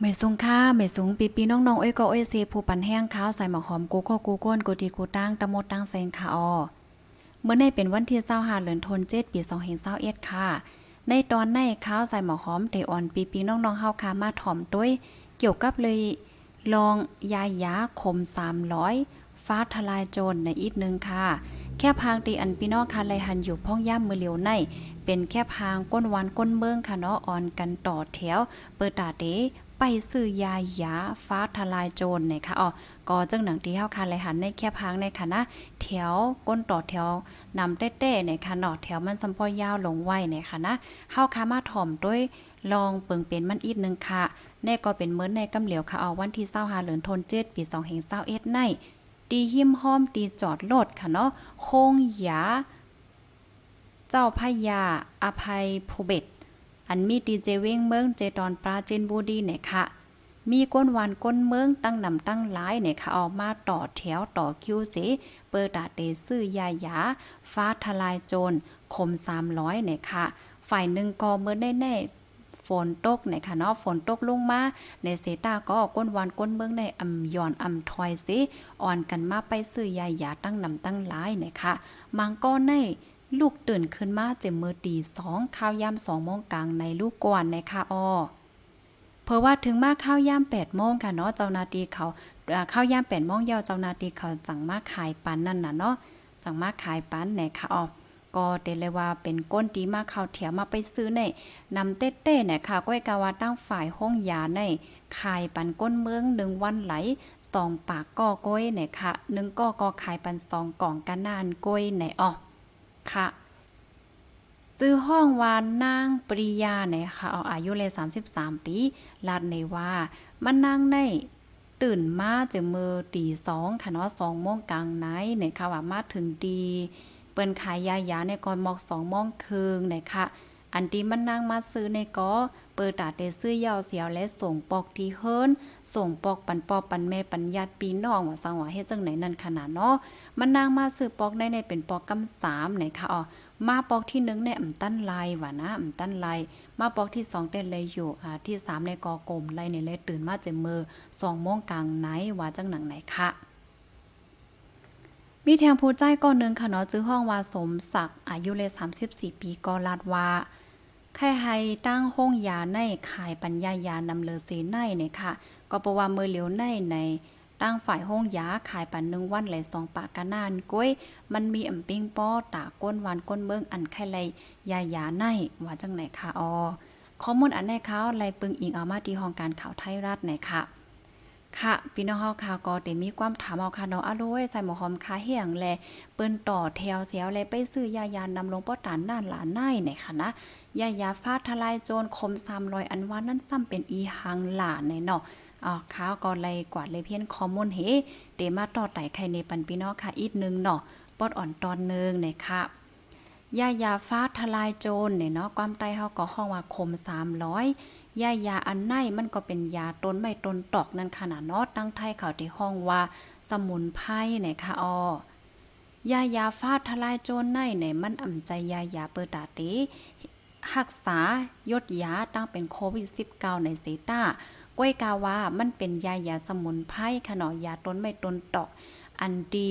ไม่สูงค่าไม่สูงปีปีน้องๆ เอ้ยก็เอ้ยเซผู้ปันแห้งข้าวใส่หมอหอมกูก็กูก้นกูดีกูตั้งตะมดตั้งแซงค่ะออเมื่อในเป็นวันที่25เดือนธันวาคมปี2021ค่ะ ในตอนในข้าวใส่หมอหอมเตออนปีปีน้องๆเฮาค่ะมาถ่อมด้วย เกี่ยวกับเลยลองยายาคม300ฟ้าทลายโจรในอีกหนึ่งค่ะ แค่พางตีอันพี่น้องค่ะไลหันอยู่พ่องย่ำมือเหลียวใน เป็นแค่พางก้นวานก้นเมืองค่ะเนาะออนกันต่อแถว เปิดตาเต ไปซื้อยายาฟ้าทลายโจรเนี่ยค่ะอ๋อก็จังหนังที่เฮาค่ะไลหันในแค่พางในค่ะนะแถวก้นต่อแถวนำเต้ๆเนี่ยค่ะเนาะแถวมันสำพอยาวลงไว้เนี่ยค่ะนะเฮาค่ะมาถ่อมด้วยลองเปิงเป็นมันอีกหนึงค่ะแน่ก็เป็นเหมือนในกำเหลียวค่ะเอาวันที่25เดือนธันวาคมปี2021ในตีหิมห้อมตีจอดรถค่ะเนาะโคงหยา เจ้าพญาอภัยภูเบศ อันมีดีเจเว้งเมืองเจดอนปราเจนบุรีเนี่ยค่ะ มีก้นวันก้นเมืองตั้งนำตั้งหลายเนี่ยค่ะออกมาต่อแถวต่อคิวเสเปิดดาเตซื้อยายา ฟ้าทลายโจรคม300เนี่ยค่ะ ฝ่ายหนึ่งก็เมื่อแน่ๆฝนตกเนี่ยค่ะเนาะฝนตกลงมาในเซตาก็ก้นวันก้นเมืองในอำยอนอำทอยสิอ่อนกันมาไปซื้อยายาตั้งนำตั้งหลายเนี่ยค่ะมังก็ใน ลูกตื่นขึ้นมาเจ็มมือตีสองข้าวยามสองโมงกลางในลูกกวนในค่ะออเพราะว่าถึงมาข้าวยามแปดโมงค่ะเนาะเจ้านาทีเขาข้าวยามแปดโมงยาวเจ้านาทีเขาจังมาขายปันนั่นน่ะเนาะจังมาขายปันในค่ะออก็เตเลยว่าเป็นก้นตีมาเข้าแถวมาไปซื้อในนำเต้เต้เนี่ยค่ะก้อยกาวาตั้งฝ่ายห้องยาในขายปันก้นเมืองหนึ่งวันไหลสองปากก้อก้อยเนี่ยค่ะหนึ่งก้อก็ขายปันสองกล่องกันนานก้อยในออ ค่ะซื้อห้องวานนางปริยาเนี่ยค่ะเอาอายุเลย33 ปีลาดในว่า มันนางในตื่นมาจะมือตีสองค่ะเนาะสองโมงกลางไนเนี่ยค่ะว่ามาถึงดี เปิ้นขายยายาในก่อนมอกสองโมงคืนเนี่ยค่ะ อันที่มันนางมาซื้อในก็เปิดตาเตซื้อยาวเสียวและส่งปอกที่เฮิรนส่งปอกปันปอปันแม่ปันญาติปีน้องว่าสังว่าเฮ็ดจังไหนนั่นขนาดเนาะมันนางมาซื้อปอกได้ในเป็นปอกกำสามไหนคะอ๋อมาปอกที่หนึ่งในอ่ำตั้นลายว่ะนะอ่ำตั้นลายมาปอกที่สองเต้นเลยอยู่อ่าที่สามในกอกลมไลในเลยตื่นมาเจมือสองโมงกลางไหนว่าจังหนังไหนคะมีแทงผู้ใจก้อนหนึ่งค่ะเนาะจื้อห้องว่าสมศักดิ์อายุเลย34 ปีก็ลาดว่า ใครให้ตั้งห้องยาในขายปัญญายานำเลอเซในเนี่ยค่ะ ก็ประว่ามือเหลียวในในตั้งฝ่ายห้องยาขายปันหนึ่งวันไหลสองปากกะนานก้วยมันมีอ่ำปิ้งป้อตาก้นหวานก้นเมืองอันไข่ไรยายาในว่าจังไหนคะออข้อมูลอันไหนเขาไลปึงอิงเอามาที่ห้องการข่าวไทยรัฐไหนค่ะ ค่ะพี่น้องเฮาค่ะก็ได้มีความถามเอาค่ะเนาะอะโลยใส่หมอหอมคาเฮียงแลเปิ้นต่อแถวเสียวแลไปซื้อยายานำลงป้อตานด้านหลานในเนี่ค่ะนะยายาฟาดทลายโจรคม300อันว่านั่นซ้ำเป็นอีหังหลานในเนาะอ๋อข้าวก็เลยกวาดเลยเพี้ยนคอมมอนเฮเดมาต่อไต่ไข่ในปันพี่น้องค่ะอีกหนึงเนาะปอดอ่อนตอนหนึงเนี่ยค่ะยายาฟ้าทลายโจรเนี่ยเนาะความใต้เฮาก็ห้องว่าคม300 ยายาอันในมันก็เป็นยาต้นไม้ต้นตอกนั่นขนาดเนาะตั้งไทยเขาที่ห้องว่า สมุนไพรเนี่ยค่ะอ๋อยายาฟ้าทลายโจรในเนมันอ่ำใจยายาเปิดตาติรักษายดยาตั้งเป็นโควิด -19 ในเซต้าก้วยกาว่ามันเป็นยายาสมุนไพรขนอยาต้นไม้ต้นตอก อันดี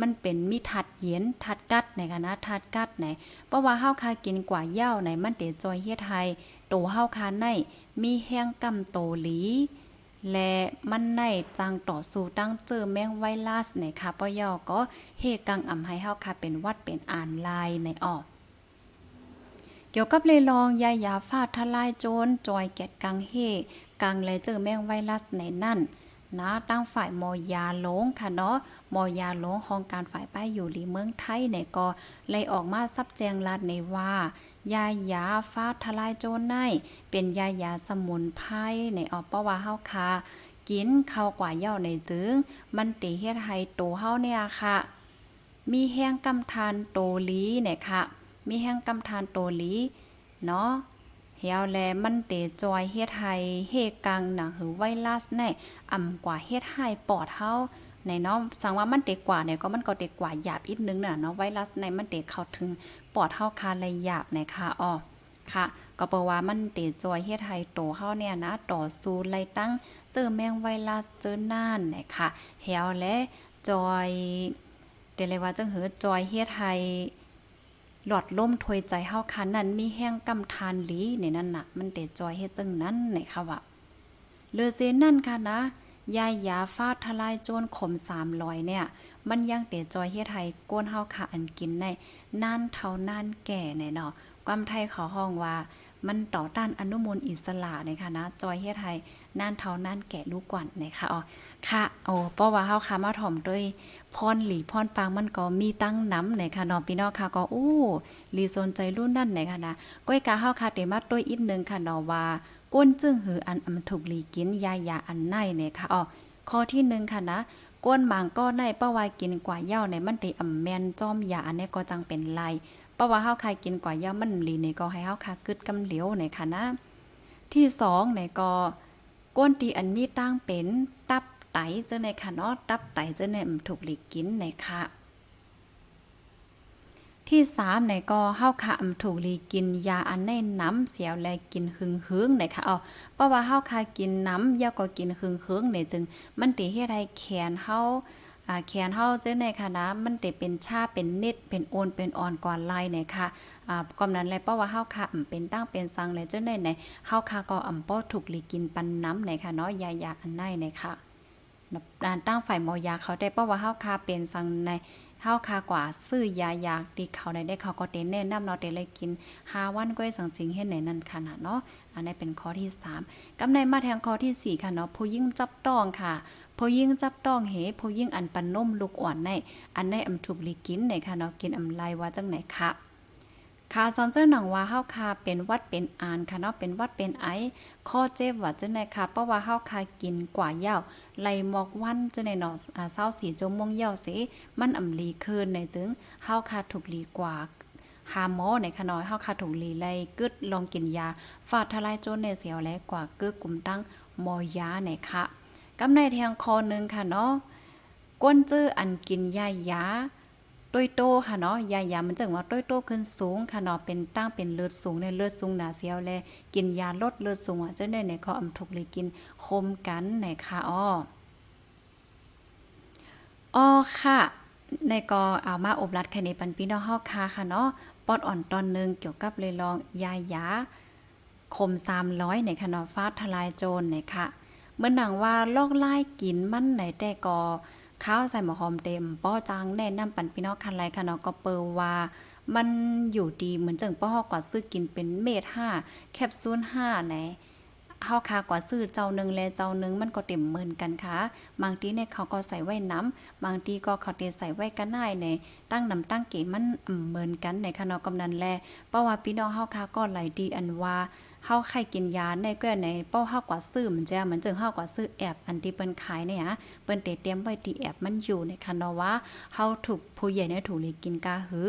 มันเป็นมีทัดเย็นทัดกัดในคณะทัดกัดไหนเพราะว่าเฮาคากินกว่าเหย้าในมันเตจอยเฮ็ดให้โตเฮาคาในมีแห้งกำโตหลีและมันในจังต่อสู้ตั้งเจอแมงไวรัสในค่ะปยอก็เฮกังอำให้เฮาคาเป็นวัดเป็นอ่านลายในออกเกี่ยวกับเลยลองยายาฟาดทลายโจรจอยแกดกังเฮกังเลยเจอแมงไวรัสในนั่น นะตั้งฝ่ายมอยาหลงค่ะเนาะมอยาหลงห้องการฝ่ายป้ายอยู่หลีเมืองไทยในก็เลยออกมาซับแจงลาดในว่ายายาฟ้าทลายโจรในเป็นยายาสมุนไพรในออกเพราว่าเฮาคากินเข้ากว่าเย้าในจึง มันติเฮ็ดให้โตเฮาเนี่ยค่ะ มีแห้งกำทานโตลีเนี่ยค่ะ มีแห้งกำทานโตลีเนาะ เฮียวแลมันเตจอยเฮ็ดให้เฮกังหนังหือไวรัสในอ่ำกว่าเฮ็ดให้ปอดเฮาในเนาะสังว่ามันเตกว่าเนี่ยก็มันก็เตกว่าหยาบอีกนึงน่ะเนาะไวรัสในมันเตเข้าถึงปอดเฮาคาเลยหยาบในค่ะอ้อค่ะก็เปลว่ามันเตจอยเฮ็ดให้โตเฮาเนี่ยนะต่อสู้ไล่ตั้งเจอแมงไวรัสเจอน่านนะคะแฮวและจอยเดเลยว่าจังหือจอยเฮ็ดให้ หลอดล่มถวยใจเฮาคันนั้นมีแห้งกำทานหลีในนั้นน่ะ มันเตจอยเฮ็ดจังนั้นนะคะว่าเลอเซนนั่นค่ะนะยายยาฟาดทลายโจรขม300เนี่ย มันยังเตจอยเฮ็ดให้ก้นเฮาค่ะอันกินในน่านเท่าน่านแก่แน่เนาะความไทยเขาห้องว่า มันต่อต้านอนุมูลอิสระนะคะนะจอยเฮ็ดให้น่านเท่าน่านแก่ลูกกวันนะคะอ๋อ ค่ะโอ้เพราะว่าเฮาค่ะมาถ่อมด้วยพรหลีพรปางมันก็มีตั้งน้ำนะคะเนาะพี่น้องค่ะก็อู้หลีสนใจรุ่นนั่นไหนะคะนะก้อยกาเฮาค่ะเตมาด้วยอีกนึงค่ะนาะว่าก้นจึงหืออันอำถูกหลีกินยายาอันในเนี่ยค่ะอ๋อข้อที่หนึ่งค่ะนะก้นหมางก็ในป้าวายกินกว่าเย้าในมันติอ่ำแมนจอมยาอันนี้ก็จังเป็นไรป้าว่าเฮาคายกินกว่าเย้ามันหลีในก็ให้เฮาคากึดกำเหลียวในค่ะนะที่สองในก็ก้นตีอันมีตั้งเป็น ไตเจ้าในค่ะเนาะตับไตเจ้าในถูกหลีกินในค่ะที่สามในก็เฮาค่ะอำถูกหลีกินยาอันในน้ำเสียวและกินหึงหึงในค่ะเอาเพราะว่าเฮาค่ะกินน้ำยาก็กินหึงหึงในจึง มันติเฮ็ดให้แขนเฮาอ่าแขนเฮาจังได๋ค่ะนะมันติเป็นชาเป็นนิดเป็นโอนเป็นอ่อนก่อนลายเนี่ยค่ะอ่าก่อนนั้นเลยเพราะว่าเฮาค่ะอำเป็นตั้งเป็นสังเลยจังได๋ไหนเฮาค่ะก็อำป้อถูกหลีกินปันน้ำเนี่ยค่ะเนาะยายาอันไหนเนี่ยค่ะ ด้านตั้งฝ่ายมอยาเขาได้เพราะว่าเฮาค่ะเป็นสังในเฮาค่ะกว่าซื้อยายากดีเขาได้ได้เขาก็เต้นแนะนำเนาะเต้เลยกิน5วันก้อยสังจริงเฮ็ดไหนนั่นค่ะนะเนาะอันนี้เป็นข้อที่ 3กำในมาแทงข้อที่ 4 ค่ะเนาะผู้ยิ่งจับต้องค่ะผู้ยิ่งจับต้องเหผู้ยิ่งอันปันนมลูกอ่อนในอันในอำถูกลีกินในค่ะเนาะกินอำไลว่าจังไหนค่ะ ค่ะซอนเจ้าหนังว่าเฮาคาเป็นวัดเป็นอานค่ะเนาะเป็นวัดเป็นไอข้อเจ็บว่าจังไหนค่ะเพราะว่าเฮาคากินกว่าเหย้าไลหมอกวันจังไหนเนาะอ่า24ชั่วโมงเหย้าสิมันอำลีคืนในจึงเฮาคาถูกลีกว่าหาหมอในขะน้อยเฮาคาถูกลีไลกึดลองกินยาฟาดทลายโจรในเสียวและกว่ากึกกลุ่มตั้งหมอยาในค่ะกำในแทงคอหนึ่งค่ะเนาะก้นจื้ออันกินยายา ต้วยโตค่ะเนาะยายามันจังว่าต้วยโตขึ้นสูงค่ะเนาะเป็นตั้งเป็นเลือดสูงในเลือดสูงหนาเสียวแลกินยาลดเลือดสูงอะจังได้ในก็อำถูกเลยกินคมกันในค่ะอ้ออ้อค่ะ ในก็เอามาอบรัดไข่ในปันพี่น้องเฮาค่ะค่ะเนาะปอดอ่อนตอนหนึงเกี่ยวกับเลยลองยายาคม300ในค่ะเนาะฟ้าทลายโจรในค่ะเมื่อหนังว่าลอกไล่กินมันไหนแต่ก็ ข้าวใส่หมอหอมเต็มป้อจังแนะนำปันพี่น้องคันไรค่ะเนาะก็เปิลว่า มันอยู่ดีเหมือนจังป้อกว่าซื้อกินเป็นเม็ด5แคปซูล5ไหนเฮาคากว่าซื้อเจ้าหนึงและเจ้าหนึงมันก็เต็มเหมือนกันค่ะ บางทีเนี่ยเขาก็ใส่ไว้น้ำบางทีก็เขาเตใส่ไว้กันได้ในตั้งน้ำตั้งเก๋มันเหมือนกันในค่ะเนาะกำนันแลเพราะว่าพี่น้องเฮาคาก็ไหลดีอันว่า เฮาไข่กินยาในแก้ในเป้าเฮากว่าซื้อมันจะมันจึงเฮากว่าซื้อแอบอันที่เปิ้นขายเนี่ยเปิ้นเตเตรียมไว้ที่แอบมันอยู่ในคันเนาะว่าเฮาถูกผู้ใหญ่เนี่ยถูกเลยกินกาหือ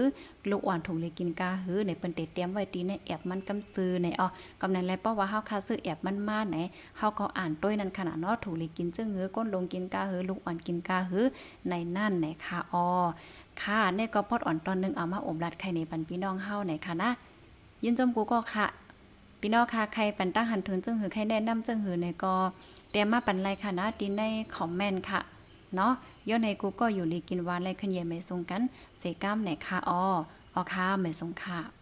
ลูกอ่อนถูกเลยกินกาหือในเปิ้นเตเตรียมไว้ที่ในแอบมันกำซื้อในอ๋อกำนั้นแลเป้าว่าเฮาคาซื้อแอบมันมาไหนเฮาก็อ่านต้วยนั้นขนาดเนาะถูกเลยกินจึงหือก้นลงกินกาหือลูกอ่อนกินกาหือในนั่นไหนค่ะอ๋อค่ะเนี่ยก็พอดอ่อนตอนนึงเอามาอบรัดไข่ในปันพี่น้องเฮาไหนค่ะนะยินจมกูก็ค่ะ พี่น้องค่ะใครปันตั้งหันทุนจึงหือใครแนะนำจึงหือในก็เตรียมมาปันไรค่ะนะดินในคอมเมนต์ค่ะเนาะย้อนในกูก็อยู่ลีกินวานไรขึ้นเย็นไม่ทรงกัน เสก้ามไหนค่ะออออค่ะไม่ทรงค่ะ